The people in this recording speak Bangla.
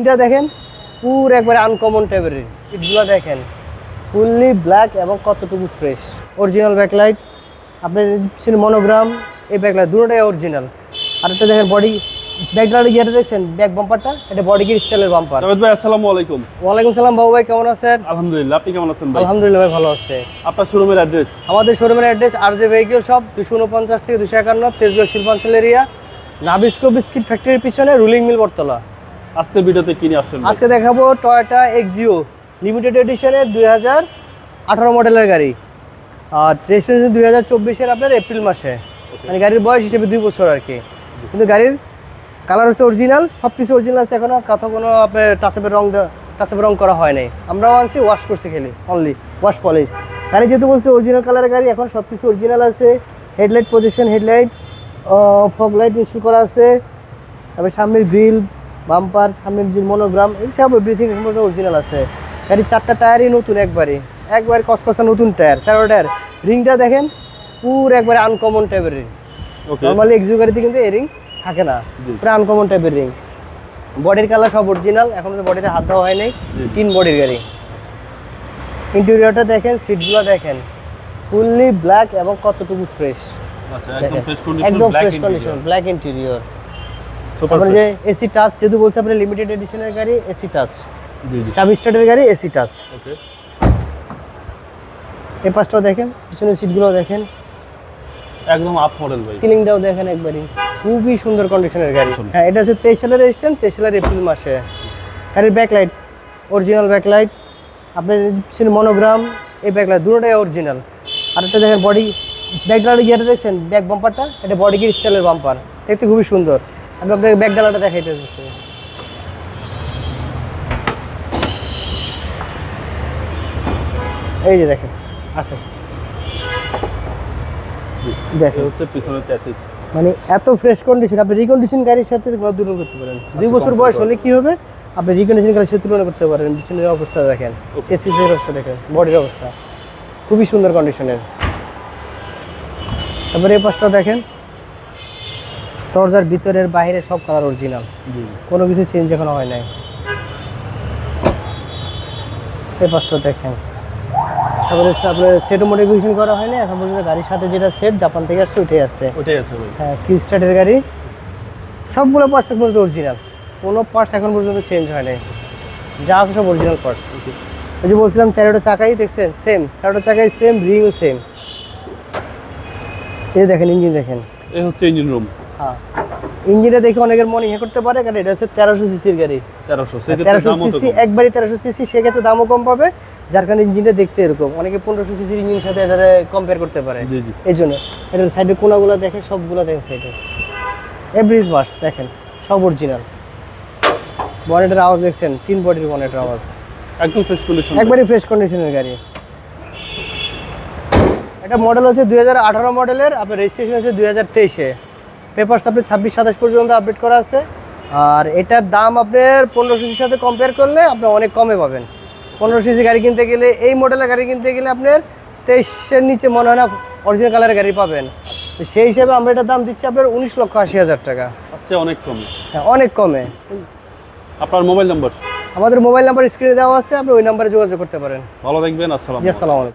এটা দেখেন পুরো একবারে আনকমন টাইপের সিটগুলো দেখেন ফুললি ব্ল্যাক এবং কতটুকু ফ্রেশ অরিজিনাল ব্যাকলাইট আপনার মনোগ্রাম এই ব্যাকলাইট দুটোটাই অরিজিনাল আর একটা দেখেন বডি ব্যাকলাইট গিয়ে দেখছেন ব্যাক বাম্পারটা এটা বডি গির স্টাইলের বাম্পার জাভেদ ভাই আসসালামু আলাইকুম। ওয়া আলাইকুম সালাম বাবু ভাই কেমন আছেন? আলহামদুলিল্লাহ আপনি কেমন আছেন ভাই? আলহামদুলিল্লাহ ভাই ভালো আছে। আপনার শোরুমের অ্যাড্রেস আমাদের শোরুমের address R J vehicle shop দুশো উনপঞ্চাশ থেকে দুশো একান্ন তেজগাঁও শিল্পাঞ্চল এরিয়া নাবিস্কো বিস্কিট ফ্যাক্টরির পিছনে রুলিং মিল বটতলা। আজকের ভিডিওতে কিনে আসছেন আজকে দেখাবো টয়োটা এক্সিও লিমিটেড এডিশনের দুই হাজার আঠারো মডেলের গাড়ি। আর রেজিস্ট্রেশন দুই হাজার চব্বিশের আপনার এপ্রিল মাসে। মানে গাড়ির বয়স হিসেবে দুই বছর আর কি। কিন্তু গাড়ির কালার হচ্ছে অরিজিনাল সব কিছু অরিজিনাল আছে এখনও কথা কোনো আপনার টাচআপের রং টাচআপের রং করা হয় নাই। আমরাও আনছি ওয়াশ করছি খেলে অনলি ওয়াশ পলিশ গাড়ি যেহেতু বলছে অরিজিনাল কালারের গাড়ি এখন সব কিছু অরিজিনাল আছে headlight position headlight fog light install করা আছে। তারপরে সামনের গ্রিল বাম্পার সামনের যে মনোগ্রাম এই সব এভরিথিং মধ্যে অরিজিনাল আছে। গাড়ির চারটা টায়ারই নতুন একবারে। একবারে কসকসা নতুন টায়ার চারটা টায়ার রিংটা দেখেন পুরো একবারে আনকমন টাইপের রিং নর্মালি এক্সিউ গাড়িতে কিন্তু এই রিং থাকে না। পুরো আনকমন টাইপের রিং বডির কালার সব অরিজিনাল এখন বডিতে হাত দেওয়া হয় নাই। তিন বডির গাড়ি। ইন্টেরিয়রটা দেখেন সিটগুলো দেখেন। ফুললি ব্ল্যাক এবং কতটুকু ফ্রেশ আচ্ছা একদম ফ্রেশ কন্ডিশন ব্ল্যাক ইন্টেরিয়র তারপরে যে এসি টাচ যেহেতু বলছে আপনার লিমিটেড এডিশনের গাড়ি এসি টাচ চাবি স্টার্টের গাড়ি এসি টাচ ওকে এই পাশটাও দেখেন পিছনের সিটগুলো দেখেন। একদম আপ মডেল ভাই। সিলিংটাও দেখেন একবারই। খুবই সুন্দর কন্ডিশনের গাড়ি। হ্যাঁ এটা হচ্ছে তেইশ সালের রেজিস্ট্রেশন তেইশ সালের এপ্রিল মাসে। গাড়ির ব্যাকলাইট অরিজিনাল ব্যাকলাইট আপনার মনোগ্রাম এই ব্যাকলাইট দুটোটাই অরিজিনাল আর একটা দেখেন বডি ব্যাকগ্রাউন্ডে গিয়ে দেখছেন? ব্যাক বাম্পারটা এটা বডি গির স্টাইলের বাম্পার দেখতে খুবই সুন্দর। আমি আপনাকে ব্যাক ডালাটা দেখাইতে চাচ্ছি এই যে দেখেন আছে। দেখেন। হচ্ছে পিছনের চ্যাসিস মানে এত ফ্রেশ কন্ডিশন আপনি রিকন্ডিশন গাড়ির সাথে তুলনা করতে পারেন। দুই আচ্ছা, বছর বয়স হলে কি হবে? আপনি রিকন্ডিশন গাড়ির সাথে তুলনা করতে পারেন। পিছনের অবস্থা দেখেন. চেসিসের অবস্থা দেখেন। বডির অবস্থা। খুবই সুন্দর কন্ডিশনের তারপরে এই পাশটা দেখেন। দরজার ভিতরের বাইরে সব কালার অরিজিনাল জি। কোনো কিছু চেঞ্জ এখনও হয় নাই। এই পাশটা দেখেন। তারপরে আপনার সেটও মডিফিকেশন করা হয়নি এখন পর্যন্ত গাড়ির সাথে যেটা সেট জাপান থেকে আসছে উঠে আসছে ওটাই আছে হ্যাঁ কি স্টার্টের গাড়ি। সবগুলো পার্টস এখন পর্যন্ত অরিজিনাল কোনো পার্টস এখন পর্যন্ত চেঞ্জ হয় নাই। যা আছে সব অরিজিনাল পার্টস ওই যে বলছিলাম চারোটা চাকাই দেখছেন সেম চারোটা চাকাই সেম রিংও সেম এই দেখেন ইঞ্জিন দেখেন। এই হচ্ছে ইঞ্জিন রুম হ্যাঁ। ইঞ্জিনটা দেখে অনেকের মনে ইয়ে করতে পারে কারণ এটা হচ্ছে তেরোশো সিসির গাড়ি। তেরোশো তেরোশো সিসি একবারই তেরোশো সিসি সেক্ষেত্রে দামও কম পাবে যার কারণে ইঞ্জিনটা দেখতে এরকম। অনেকে পনেরোশো সিসির ইঞ্জিনের সাথে এটা কম্পেয়ার করতে পারে। এই জন্য এটার সাইডে কোনাগুলো দেখেন সবগুলো দেখেন সাইডে এভরি পার্টস দেখেন সব অরিজিনাল বনেটের আওয়াজ দেখছেন তিন বডির বনেটের আওয়াজ। একদম ফ্রেশ কন্ডিশন একবারই ফ্রেশ কন্ডিশনের গাড়ি। এটা মডেল হচ্ছে দুই হাজার আঠারো মডেলের আপনার রেজিস্ট্রেশন হচ্ছে দুই হাজার তেইশে। পেপারস আপনার ছাব্বিশ সাতাশ পর্যন্ত আপডেট করা আছে। আর এটার দাম আপনার পনেরো সিসির সাথে কম্পেয়ার করলে আপনি অনেক কমে পাবেন। পনেরো সিসি গাড়ি কিনতে গেলে এই মডেলের গাড়ি কিনতে গেলে আপনার তেইশের নিচে মনে হয় না অরিজিনাল কালারের গাড়ি পাবেন। তো সেই হিসাবে আমরা এটার দাম দিচ্ছি আপনার উনিশ লক্ষ আশি হাজার টাকা। আচ্ছা অনেক কমে। হ্যাঁ অনেক কমে। আপনার মোবাইল নাম্বার আমাদের মোবাইল নাম্বার স্ক্রিনে দেওয়া আছে আপনি ওই নাম্বারে যোগাযোগ করতে পারেন। ভালো থাকবেন আসসালাম জি আসসালামু আলাইকুম।